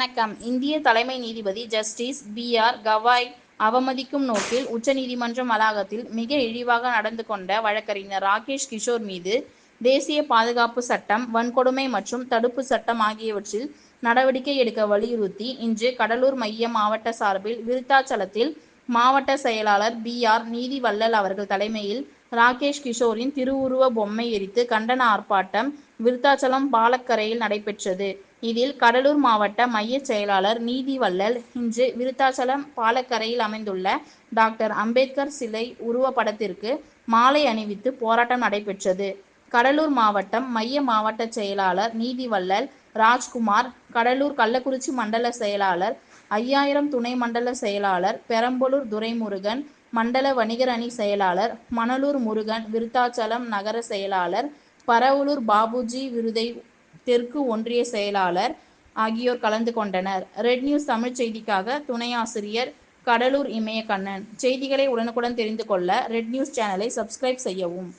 வணக்கம். இந்திய தலைமை நீதிபதி ஜஸ்டிஸ் பி ஆர் கவாய் அவமதிக்கும் நோக்கில் உச்சநீதிமன்றம் வளாகத்தில் மிக இழிவாக நடந்து கொண்ட வழக்கறிஞர் ராகேஷ் கிஷோர் மீது தேசிய பாதுகாப்பு சட்டம் வன்கொடுமை மற்றும் தடுப்பு சட்டம் ஆகியவற்றில் நடவடிக்கை எடுக்க வலியுறுத்தி இன்று கடலூர் மைய மாவட்ட சார்பில் விருத்தாச்சலத்தில் மாவட்ட செயலாளர் பி ஆர் நீதிவள்ளல் அவர்கள் தலைமையில் ராகேஷ் கிஷோரின் திருவுருவ பொம்மை எரித்து கண்டன ஆர்ப்பாட்டம் விருத்தாச்சலம் பாலக்கரையில் நடைபெற்றது. இதில் கடலூர் மாவட்ட மைய செயலாளர் நீதிவள்ளல் இன்று விருத்தாச்சலம் பாலக்கரையில் அமைந்துள்ள டாக்டர் அம்பேத்கர் சிலை உருவப்படத்திற்கு மாலை அணிவித்து போராட்டம் நடைபெற்றது. கடலூர் மாவட்டம் மைய மாவட்ட செயலாளர் நீதிவள்ளல் ராஜ்குமார் கடலூர் கள்ளக்குறிச்சி மண்டல செயலாளர் ஐயாயிரம் துணை மண்டல செயலாளர் பெரம்பலூர் துரைமுருகன் மண்டல வணிகர் அணி செயலாளர் மணலூர் முருகன் விருத்தாச்சலம் நகர செயலாளர் பரவலூர் பாபுஜி விருதை தெற்கு ஒன்றிய செயலாளர் ஆகியோர் கலந்து கொண்டனர். ரெட் நியூஸ் தமிழ் செய்திக்காக துணை ஆசிரியர் கடலூர் இமயக்கண்ணன். செய்திகளை உடனுக்குடன் தெரிந்து கொள்ள ரெட் நியூஸ் சேனலை சப்ஸ்கிரைப் செய்யவும்.